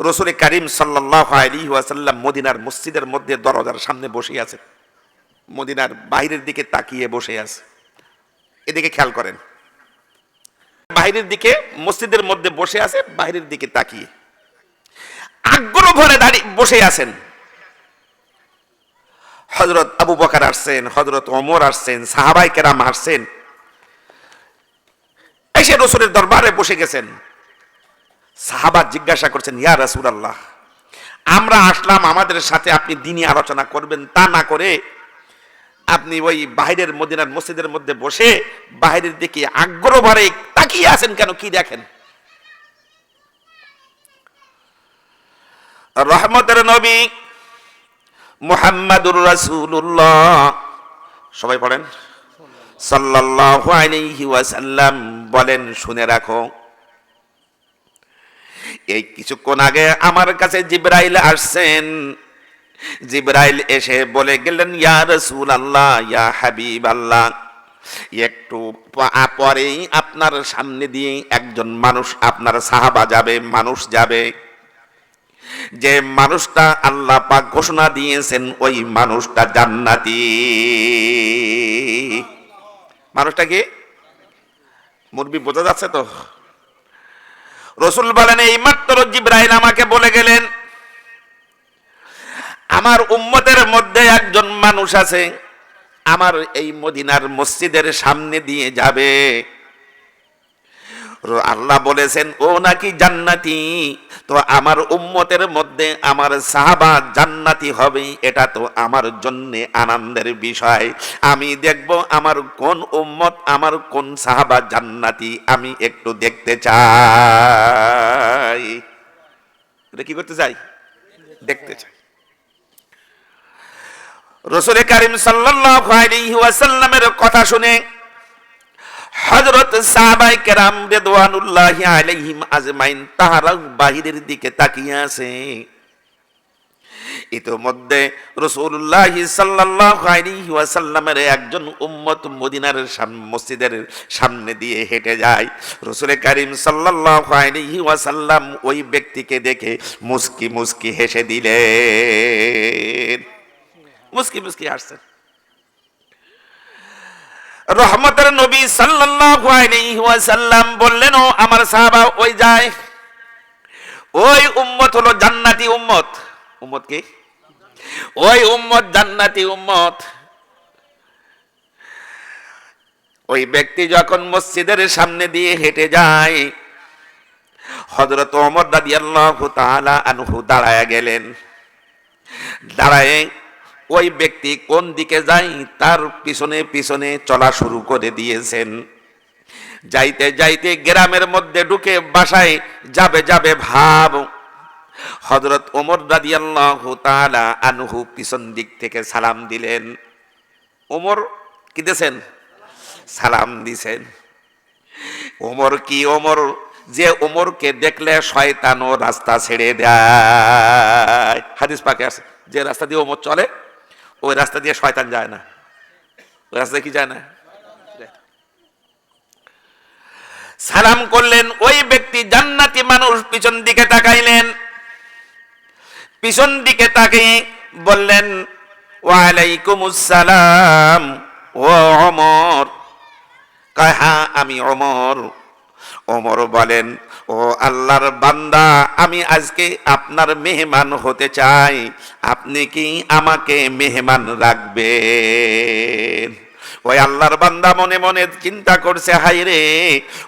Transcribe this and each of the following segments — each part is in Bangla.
রসুল করিম সাল্লাহ আলী ওয়াসাল্লাম মদিনার মসজিদের মধ্যে দরজার সামনে বসে আছে। মদিনার বাইরের দিকে তাকিয়ে বসে আছে। এদিকে খেয়াল করেন। বাইরের দিকে মসজিদের মধ্যে বসে আছে, বাইরের দিকে তাকিয়ে। আগ্রহ ভরে দাঁড়িয়ে বসে আছেন। হজরত আবু বকার আসছেন হজরত ওমর আসছেন সাহাবাই কেরাম আসছেন। এসে রসুলের দরবারে বসে গেছেন। সাহাবা জিজ্ঞাসা করছেন, ইয়া রাসুল আল্লাহ আমরা আসলাম আমাদের সাথে আপনি দিনই আলোচনা করবেন, তা না করে আপনি ওই বাইরের মদিনার মসজিদের মধ্যে বসে বাইরের দিকে আগ্রহ ভরে তাকিয়ে আছেন কেন, কি দেখেন? রহমতের নবী মুহাম্মাদুর রাসূলুল্লাহ, সবাই পড়েন? সাল্লাল্লাহু আলাইহি ওয়াসাল্লাম বলেন, শুনে রাখো এই কিছুক্ষণ আগে আমার কাছে জিব্রাইল আসছেন। জিব্রাইল এসে বলে গেলেন, ইয়া রাসূলুল্লাহ, ইয়া হাবিবাল্লাহ, একটু প- পরেই আপনার সামনে দিয়ে একজন মানুষ, আপনার সাহাবা যাবে, মানুষ যাবে। যে মানুষটা আল্লাহ পাক ঘোষণা দিয়েছেন, ওই মানুষটা জান্নাতি। মানুষটা কি? মুরবি বোঝা যাচ্ছে তো? রসুল বলেন, এই মাত্র জিব্রাহিল আমাকে বলে গেলেন, আমার উম্মতের মধ্যে একজন মানুষ আছে, আমার এই মদিনার মসজিদের সামনে দিয়ে যাবে। আল্লাহ বলেছেন, ও নাকি জান্নাতি? তো আমার উম্মতের মধ্যে আমার সাহাবা জান্নাতি হবে, এটা তো আমার জন্য আনন্দের বিষয়। আমি দেখব আমার কোন উম্মত আমার কোন সাহাবা জান্নাতি, আমি একটু দেখতে চাই। এটা কি করতে চাই? দেখতে চাই। রসুল করিম সাল্লাল্লাহু আলাইহি ওয়াসাল্লামের কথা শুনে হযরত সাহাবায়ে কেরাম রিদওয়ানুল্লাহি আলাইহিম আজমাইন তাহারা বাহিরের দিকে তাকিয়ে আছে। ইতোমধ্যে রসুল্লাহ একজন উম্মত মদিনার মসজিদের সামনে দিয়ে হেঁটে যায়। রসুল করিম ওয়াসাল্লাম ওই ব্যক্তিকে দেখে মুস্কি মুস্কি হেসে দিলেন। মুস্কি মুস্কি রহমতের নবী সাল্লাল্লাহু আলাইহি ওয়াসাল্লাম বললেন, ও আমার সাহাবা, ওই যায়। ওই উম্মত হলো জান্নাতি উম্মত। উম্মত কি? ওই উম্মত জান্নাতি উম্মত। ওই ব্যক্তি যখন মসজিদের সামনে দিয়ে হেঁটে যায়, হযরত ওমর রাদিয়াল্লাহু তাআলা আনহু দাঁড়ায় গেলেন। দাঁড়ায় ওই ব্যক্তি কোন দিকে যায়, তার পিছনে পিছনে চলা শুরু করে দিয়েছেন। যাইতে যাইতে গ্রামের মধ্যে ঢুকে বাসায় যাবে যাবে ভাব। হজরত ওমর রাদিয়াল্লাহু তাআলা আনহু পিছন দিক থেকে সালাম দিলেন। ওমর কি দিয়েছেন? সালাম দিছেন। ওমর কি ওমর? যে ওমরকে দেখলে শয়তানও রাস্তা ছেড়ে দেয়। হাদিস পাকে আছে, যে রাস্তা দিয়ে ওমর চলে ওই রাস্তা দিয়ে শয়তান যায় না। ওই রাস্তা কি যায় না? সালাম করলেন, ওই ব্যক্তি জান্নাতি মানুষ পিছন দিকে তাকাইলেন। পিছন দিকে তাকিয়ে বললেন ওয়ালাইকুম আসসালাম ও অমর। কয় হ্যাঁ আমি অমর। অমর বলেন, ও আল্লাহর বান্দা, আমি আজকে আপনার মেহমান হতে চাই। আপনি কি আমাকে মেহমান রাখবেন? ওই আল্লাহর বান্দা মনে মনে চিন্তা করছে হাই রে,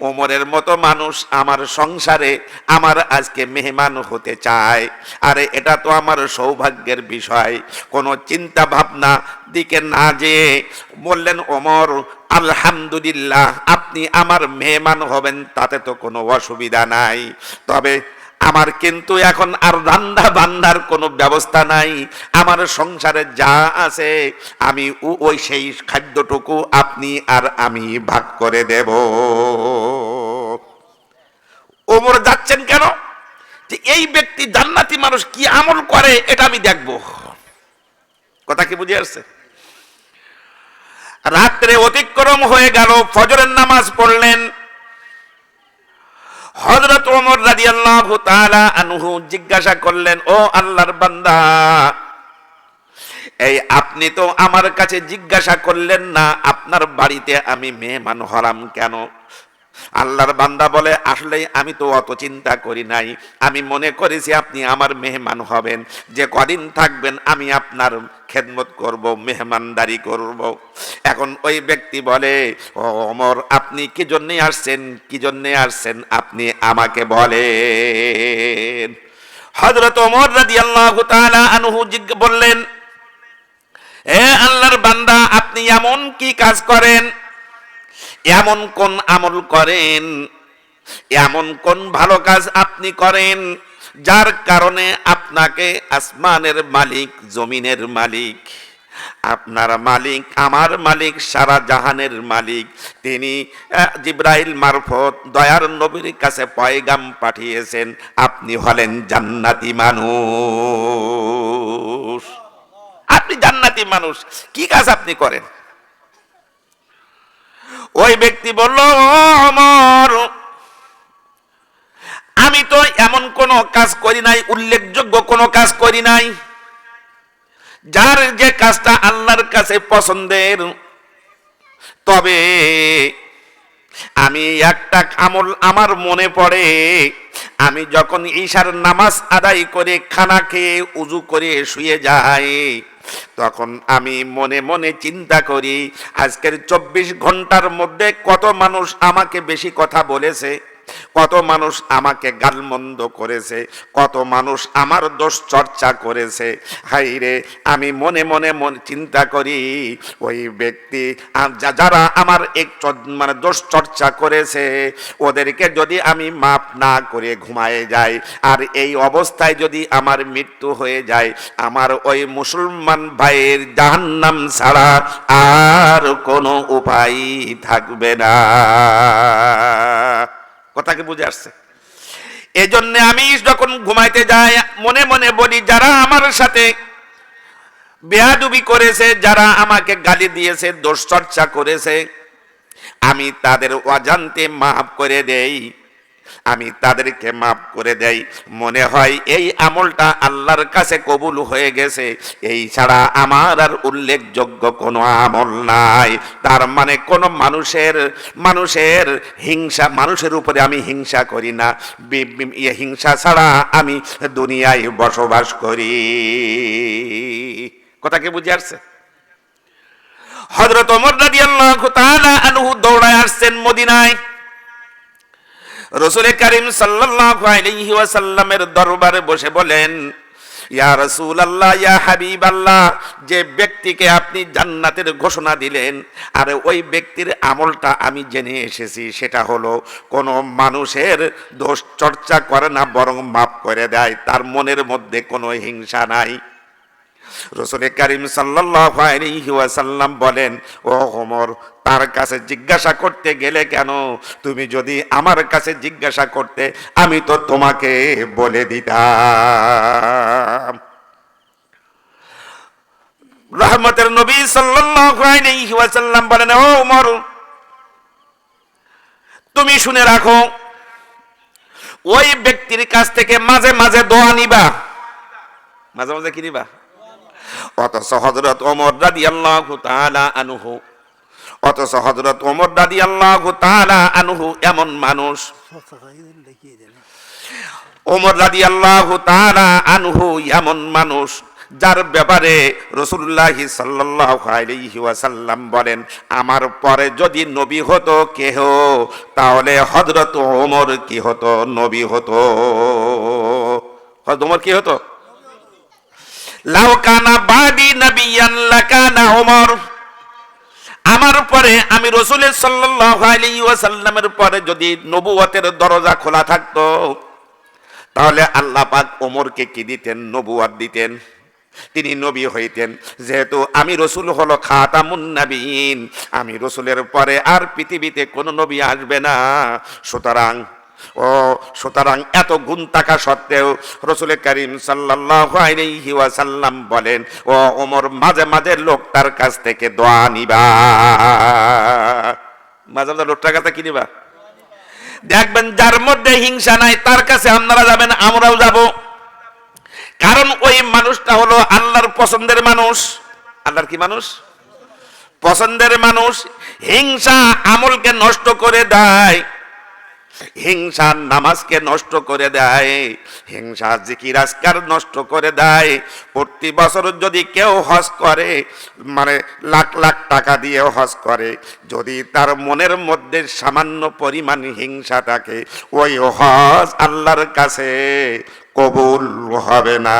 ওমরের মতো মানুষ আমার সংসারে আমার আজকে মেহমান হতে চায়। আরে, এটা তো আমার সৌভাগ্যের বিষয়। কোনো চিন্তা ভাবনা দিকে না যেয়ে বললেন, ওমর, আলহামদুলিল্লাহ, আপনি আমার মেহমান হবেন, তাতে তো কোনো অসুবিধা নাই। তবে আমার কিন্তু এখন আর রান্না বান্নার কোনো ব্যবস্থা নাই। আমার সংসারে যা আছে, আমি ওই সেই খাদ্যটুকু আপনি আর আমি ভাগ করে দেব। ওমর যাচ্ছেন কেন? যে এই ব্যক্তি জান্নাতি মানুষ, কি আমল করে এটা আমি দেখব। কথা কি বুঝে আসছে? রাত্রে অতিক্রম হয়ে গেল, ফজরের নামাজ পড়লেন ওমর জিজ্ঞাসা করলেন, ও আল্লাহর বান্দা, এই আপনি তো আমার কাছে জিজ্ঞাসা করলেন না, আপনার বাড়িতে আমি মেহমান হরাম কেন? আল্লাহর বান্দা বলে, আসলেই আমি তো অত চিন্তা করি নাই। আমি মনে করেছি আপনি আমার মেহমান হবেন। যে কদিন থাকবেন আমি আপনার খেদমত করব, মেহমানদারি করব। এখন ওই ব্যক্তি বলে, ও অমর, আপনি কি জন্যে আসছেন? কি জন্যে আসছেন? আপনি আমাকে বলেন। হজরত ওমর রাদিয়াল্লাহু তাআলা আনহু বললেন, এ আল্লাহর বান্দা, আপনি এমন কি কাজ করেন? এমন কোন আমল করেন এমন কোন ভালো কাজ আপনি করেন যার কারণে আপনাকে আসমানের মালিক জমিনের মালিক আপনার মালিক আমার মালিক সারা জাহানের মালিক তিনি আহ, জিব্রাইল মারফত দয়ার নবীর কাছে পয়গাম পাঠিয়েছেন আপনি হলেন জান্নাতি মানুষ। আপনি জান্নাতি মানুষ কি কাজ আপনি করেন? ওই ব্যক্তি বলল, "ও অমর, আমি তো এমন কোনো কাজ করি নাই, উল্লেখযোগ্য কোনো কাজ করি নাই। যার যে কাজটা আল্লাহর কাছে পছন্দের, তবে আমি একটা আমল আমার মনে পড়ে। আমি যখন ঈশার নামাজ আদায় করে খানা খেয়ে উজু করে শুয়ে যাই তখন আমি মনে মনে চিন্তা করি, আজকের চব্বিশ ঘণ্টার মধ্যে কত মানুষ আমাকে বেশি কথা বলেছে। কত মানুষ আমাকে গালমন্দ করেছে, কত মানুষ আমার দোষ চর্চা করেছে। হাই রে, আমি মনে মনে মনে চিন্তা করি, ওই ব্যক্তি যারা আমার এক মানে দোষ চর্চা করেছে, ওদেরকে যদি আমি মাপ না করে ঘুমায়ে যাই, আর এই অবস্থায় যদি আমার মৃত্যু হয়ে যায়, আমার ওই মুসলমান ভাইয়ের জাহান্নাম ছাড়া আর কোনো উপায় থাকবে না। কথা কি বুঝে আসছে। এই জন্য আমি যখন ঘুমাইতে যাই, মনে মনে বলি, যারা আমার সাথে বেয়াদুবি করেছে, যারা আমাকে গালি দিয়েছে, দোষ চর্চা করেছে, আমি তাদের অজান্তে মাফ করে দেই। আমি তাদেরকে মাফ করে দেই। মনে হয় এই আমলটা আল্লাহর কাছে কবুল হয়ে গেছে। এই ছাড়া আমার আর উল্লেখযোগ্য কোনো আমল নাই। তার মানে কোনো মানুষের মানুষের হিংসা, মানুষের উপরে আমি হিংসা করি না। ইয়ে হিংসা ছাড়া আমি দুনিয়ায় বসবাস করি। কথা কি বুঝে আসছে? হযরত ওমর রাদিয়াল্লাহু তাআলা আনহু দৌড়ায় আসছেন মদিনায়। রসুল করিম সাল্লাল্লাহু আলাইহি ওয়াসাল্লামের দরবারে বসে বলেন, ইয়া রাসূলুল্লাহ, ইয়া হাবিবাল্লাহ, যে ব্যক্তিকে আপনি জান্নাতের ঘোষণা দিলেন, আর ওই ব্যক্তির আমলটা আমি জেনে এসেছি, সেটা হলো কোনো মানুষের দোষ চর্চা করে না, বরং মাফ করে দেয়, তার মনের মধ্যে কোনো হিংসা নাই। রসুল করিম সাল্লাম বলেন, ও ওমর, তার কাছে জিজ্ঞাসা করতে গেলে কেন? তুমি যদি আমার কাছে জিজ্ঞাসা করতে, আমি তো তোমাকে বলে দিতাম। রহমতের নবী সাল্লাম বলেন, ও ওমর, তুমি শুনে রাখো, ওই ব্যক্তির কাছ থেকে মাঝে মাঝে দোয়া নিবা। মাঝে মাঝে কি নিবা? অথচ হজরত ওমর রাদি আল্লাহ আনুহু, অথচ হজরত ওমর রাদি আল্লাহ আনুহু এমন মানুষ। ওমর রাদি আল্লাহ এমন মানুষ যার ব্যাপারে রসুল্লাহি সাল্লাহ আলাইহি বলেন, আমার পরে যদি নবী হতো কেহ, তাহলে হজরত ওমর কি হতো? নবী হতো। হজরত ওমর কি হতো? লাউ কানা বাদি নবিয়ান লাকানা ওমর আমার পরে আমি রসুলের সাল্লাল্লাহু আলাইহি ওয়াসাল্লামের পরে যদি নবুয়তের দরজা খোলা থাকতো, তাহলে আল্লাহ পাক ওমরকে কি দিতেন? নবুয়াত দিতেন। তিনি নবী হইতেন। যেহেতু আমি রসুল হলো খাতামুন নবীন আমি রসুলের পরে আর পৃথিবীতে কোনো নবী আসবে না। সুতরাং ও সুতরাং এত গুণ থাকা সত্ত্বেও রসুল করিম ওয়াসাল্লাম বলেন, ও ওমর, মাঝে মাঝে লোকটার কাছ থেকে দোয়া নিবা। মাঝে মাঝে লোকটার কাছে কি নিবা? দেখবেন যার মধ্যে হিংসা নাই, তার কাছে আপনারা যাবেন, আমরাও যাব। কারণ ওই মানুষটা হলো আল্লাহর পছন্দের মানুষ। আল্লাহর কি মানুষ? পছন্দের মানুষ। হিংসা আমলকে নষ্ট করে দেয়। হিংসা নামাজকে নষ্ট করে দেয় হিংসা জিকির আজকার নষ্ট করে দেয়। প্রতি বছর যদি কেউ হজ করে মানে লাখ লাখ টাকা দিয়ে হজ করে, যদি তার মনের মধ্যে সামান্য পরিমাণ হিংসা থাকে, ওই হজ আল্লাহর কাছে কবুল হবে না।